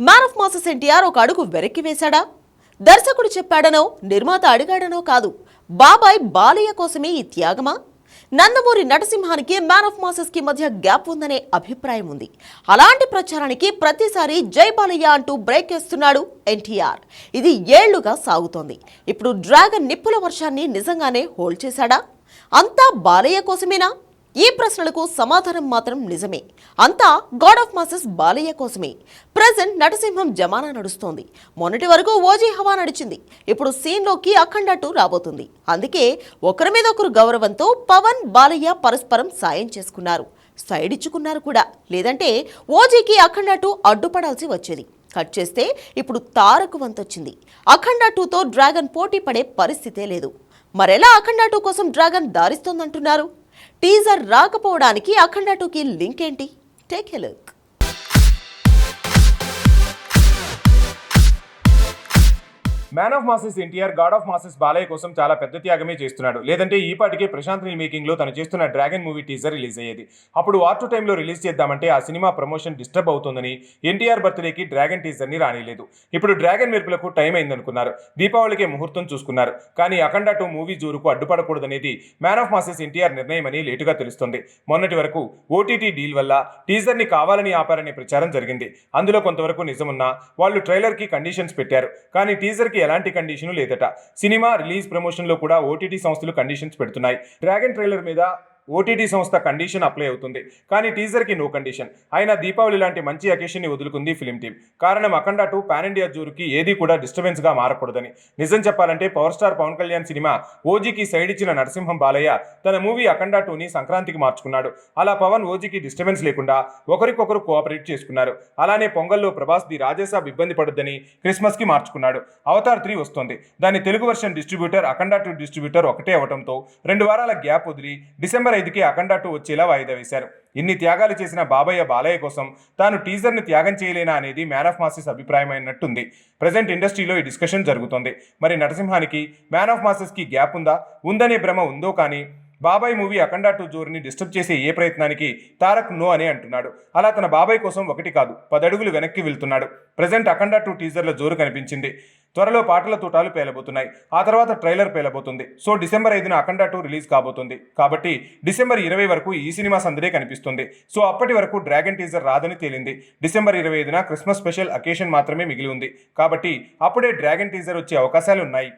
Man of masses NTR ఒక అడుగు వెనక్కి వేశాడా? దర్శకుడు చెప్పాడనో నిర్మాత అడిగాడనో కాదు. బాబాయ్ బాలయ్య కోసమే ఈ త్యాగమా? నందమూరి నటసింహానికి మ్యాన్ ఆఫ్ మాసెస్కి మధ్య గ్యాప్ ఉందనే అభిప్రాయం ఉంది. అలాంటి ప్రచారానికి ప్రతిసారి జై బాలయ్య అంటూ బ్రేక్ వేస్తున్నాడు ఎన్టీఆర్. ఇది ఏళ్ళుగా సాగుతోంది. ఇప్పుడు డ్రాగన్ నిప్పుల వర్షాన్ని నిజంగానే హోల్డ్ చేశాడా? అంతా బాలయ్య కోసమేనా? ఈ ప్రశ్నలకు సమాధానం మాత్రం నిజమే. అంతా గాడ్ ఆఫ్ మాసెస్ బాలయ్య కోసమే. ప్రజెంట్ నటసింహం జమానా నడుస్తోంది. మొన్నటి వరకు ఓజీ హవా నడిచింది. ఇప్పుడు సీన్లోకి అఖండ టూ రాబోతుంది. అందుకే ఒకరి మీద ఒకరు గౌరవంతో పవన్ బాలయ్య పరస్పరం సాయం చేసుకున్నారు. సైడ్ ఇచ్చుకున్నారు కూడా. లేదంటే ఓజీకి అఖండ టూ అడ్డుపడాల్సి వచ్చేది. కట్ చేస్తే ఇప్పుడు తారకు వంతొచ్చింది. అఖండ టూతో డ్రాగన్ పోటీ పడే పరిస్థితే లేదు. మరెలా అఖండ టూ కోసం డ్రాగన్ దారిస్తోందంటున్నారు? టీజర్ రాకపోవడానికి అఖండ టూకి లింక్ ఏంటి? Take a look. Man of masses NTR god of masses Balayya కోసం చాలా పెద్ద త్యాగమే చేస్తున్నాడు. లేదంటే ఈ పాటికే ప్రశాంత్ మేకింగ్లో తను చేస్తున్న డ్రాగన్ మూవీ టీజర్ రిలీజ్ అయ్యేది. అప్పుడు వార్ టు టైంలో రిలీజ్ చేద్దామంటే ఆ సినిమా ప్రమోషన్ డిస్టర్బ్ అవుతుందని ఎన్టీఆర్ బర్త్డేకి డ్రాగన్ టీజర్ని రానిలేదు. ఇప్పుడు డ్రాగన్ మెరుపులకు టైం అయిందనుకున్నారు. దీపావళికే ముహూర్తం చూసుకున్నారు. కానీ అఖండ టూ మూవీ జోరుకు అడ్డుపడకూడదనేది మ్యాన్ ఆఫ్ మాసెస్ ఎన్టీఆర్ నిర్ణయం అని లేటుగా తెలుస్తుంది. మొన్నటి వరకు ఓటీటీ డీల్ వల్ల టీజర్ని కావాలని ఆపారనే ప్రచారం జరిగింది. అందులో కొంతవరకు నిజమున్నా వాళ్ళు ట్రైలర్కి కండిషన్స్ పెట్టారు. కానీ టీజర్కి ఎలాంటి కండిషన్ లేదట. సినిమా రిలీజ్ ప్రమోషన్లో కూడా ఓటీటీ సంస్థలు కండిషన్స్ పెడుతున్నాయి. డ్రాగన్ ట్రైలర్ మీద ఓటీటీ సంస్థ కండిషన్ అప్లై అవుతుంది. కానీ టీజర్కి నో కండిషన్ అయినా దీపావళి లాంటి మంచి అకేషన్ని వదులుకుంది ఫిలిం టీం కారణం అఖండ టూ పాన్ ఇండియా జూరుకి ఏది కూడా డిస్టర్బెన్స్గా మారకూడదని. నిజం చెప్పాలంటే power star Pawan Kalyan cinema ఓజీకి side ఇచ్చిన నరసింహం బాలయ్య తన మూవీ అఖండ టూని సంక్రాంతికి మార్చుకున్నాడు. అలా పవన్ ఓజీకి డిస్టర్బెన్స్ లేకుండా ఒకరికొకరు కోఆపరేట్ చేసుకున్నారు. అలానే పొంగల్లో ప్రభాస్ ది రాజేసాబ్ ఇబ్బంది పడుద్దని క్రిస్మస్కి మార్చుకున్నాడు. అవతార్ త్రీ వస్తోంది. దాని Telugu version distributor Akhanda two distributor ఒకటే అవడంతో రెండు వారాల గ్యాప్ వదిలి డిసెంబర్ ఐదుకి అఖండ టూ వచ్చేలా వాయిదా వేశారు. ఇన్ని త్యాగాలు చేసిన బాబయ్య బాలయ్య కోసం తాను టీజర్ని త్యాగం చేయలేనా అనేది మ్యాన్ ఆఫ్ మాసెస్ అభిప్రాయమైనట్టుంది ప్రజెంట్ ఇండస్ట్రీలో ఈ డిస్కషన్ జరుగుతోంది. మరి నరసింహానికి మ్యాన్ ఆఫ్ మాసెస్కి గ్యాప్ ఉందా? ఉందనే భ్రమ ఉందో కానీ బాబాయ్ మూవీ అఖండ టూ జోరుని డిస్టర్బ్ చేసే ఏ ప్రయత్నానికి తారక్ నో అని అంటున్నాడు. అలా తన బాబాయ్ కోసం ఒకటి కాదు పదడుగులు వెనక్కి వెళ్తున్నాడు. ప్రజెంట్ అఖండ టూ టీజర్ల జోరు కనిపించింది. త్వరలో పాటల తూటాలు పేలబోతున్నాయి. ఆ తర్వాత ట్రైలర్ పేలబోతుంది. సో డిసెంబర్ ఐదున అఖండ టూ రిలీజ్ కాబోతుంది. కాబట్టి డిసెంబర్ ఇరవై వరకు ఈ సినిమా సందడే కనిపిస్తుంది. సో అప్పటి వరకు డ్రాగన్ టీజర్ రాదని తేలింది. డిసెంబర్ ఇరవై ఐదున క్రిస్మస్ స్పెషల్ అకేషన్ మాత్రమే మిగిలి ఉంది. కాబట్టి అప్పుడే డ్రాగన్ టీజర్ వచ్చే అవకాశాలు ఉన్నాయి